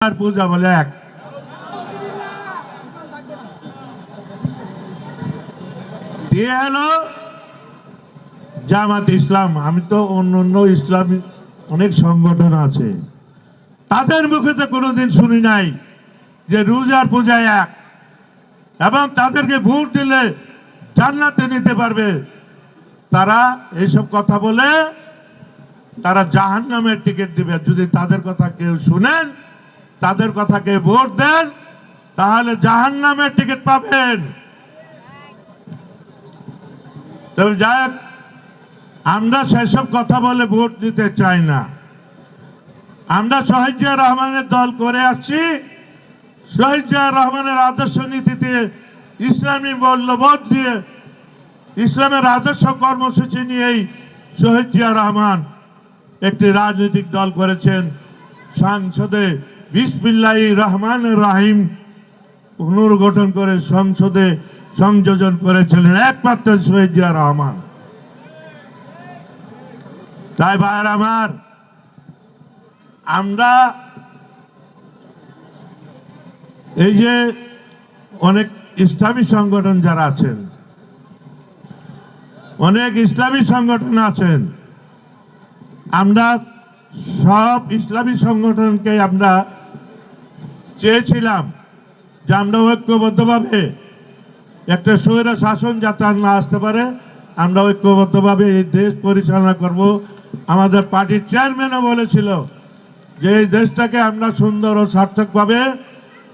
আর পূজা বলে এক। হলো জামাত ইসলাম। আমি তো অন্য অন্য ইসলামী অনেক সংগঠন আছে। তাদের মুখে তো কোনোদিন শুনি নাই যে রোজার পূজা এক। এবং তাদেরকে ভোট দিলে জান্নাতে নিতে পারবে। তারা এইসব কথা বলে তারা জাহান নামের টিকিট দিবে। যদি তাদের কথা কেউ শুনেন তাদের কথা কেউ ভোট দেন, তাহলে জাহান নামের টিকিট পাবেন। তবে যাই আমরা সেসব কথা বলে ভোট দিতে চাই না। আমরা শহীদিয়া রহমানের দল করে আসছি। শহীদিয়া রহমানের আদর্শ নীতিতে ইসলামী মূল্যবোধ দিয়ে ইসলামের আদর্শ কর্মসূচি নিয়েই শহীদ জিয়া রহমান একটি রাজনৈতিক দল করেছেন। সংসদে বিসমিল্লাহি রহমান রাহিম। পুনর্গঠন করে সংসদে সংযোজন করেছিলেন একমাত্র শহীদ জিয়া রহমান। তাই ভাইয়ের আমার, আমরা এই যে অনেক ইসলামী সংগঠন যারা আছেন, অনেক ইসলামী সংগঠন আছেন, আমরা সব ইসলামী সংগঠনকে আমরা চেয়েছিলাম যে আমরা ঐক্যবদ্ধভাবে একটা স্বৈর শাসন যাতে আর না আসতে পারে, আমরা ঐক্যবদ্ধভাবে এই দেশ পরিচালনা করব। আমাদের পার্টির চেয়ারম্যানও বলেছিল যে এই দেশটাকে আমরা সুন্দর ও সার্থকভাবে